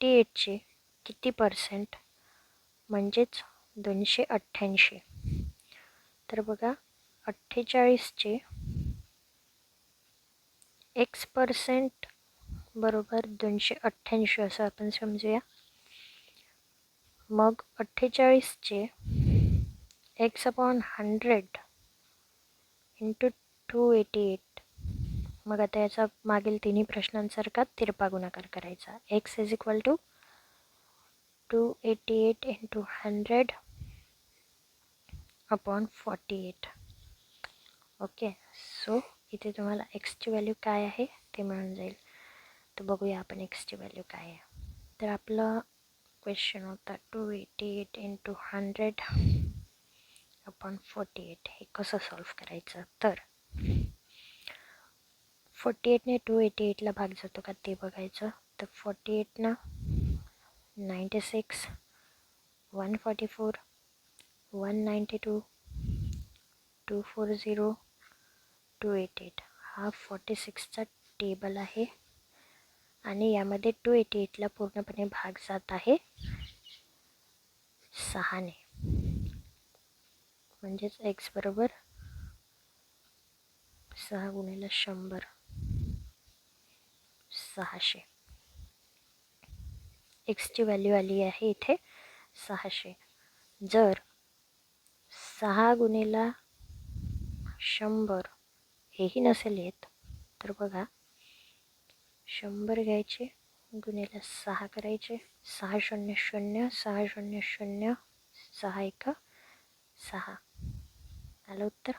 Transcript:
Eighty एटचे किती percent म्हणजेच दोनशे अठ्ठ्याऐंशी. तर बघा अठ्ठेचाळीसचे एक्स पर्सेंट बरोबर दोनशे अठ्ठ्याऐंशी असं आपण समजूया. मग अठ्ठेचाळीसचे x upon hundred into two eighty eight मग आता याचा मागील तिन्ही प्रश्नांसारखा तिरपा गुणाकार करायचा. X is equal to two eighty eight into hundred upon forty eight okay so इथे तुम्हाला एक्सची व्हॅल्यू काय आहे ते मिळून जाईल. तर बघूया आपण एक्सची व्हॅल्यू काय आहे. तर आपलं क्वेश्चन होता two eighty eight into hundred upon forty eight हे कसं सॉल्व करायचं? तर फोर्टी एटने टू एटी एटला भाग जातो का ते बघायचं. तर forty एटनं ninety six one forty four one ninety two two four zero two eight eight हा फोर्टी सिक्सचा टेबल आहे. आणि यामध्ये टू एटी एटला पूर्णपणे भाग जात आहे सहाने म्हणजेच एक्स बरोबर सहा गुणिले शंभर. सहाशे. एक्सची व्हॅल्यू आली आहे इथे सहाशे. जर सहा गुणेला शंभर हेही नसेल येत तर बघा शंभर घ्यायचे गुणिले सहा करायचे सहा शून्य शून्य सहा शून्य शून्य सहा एक सहा. आलं उत्तर?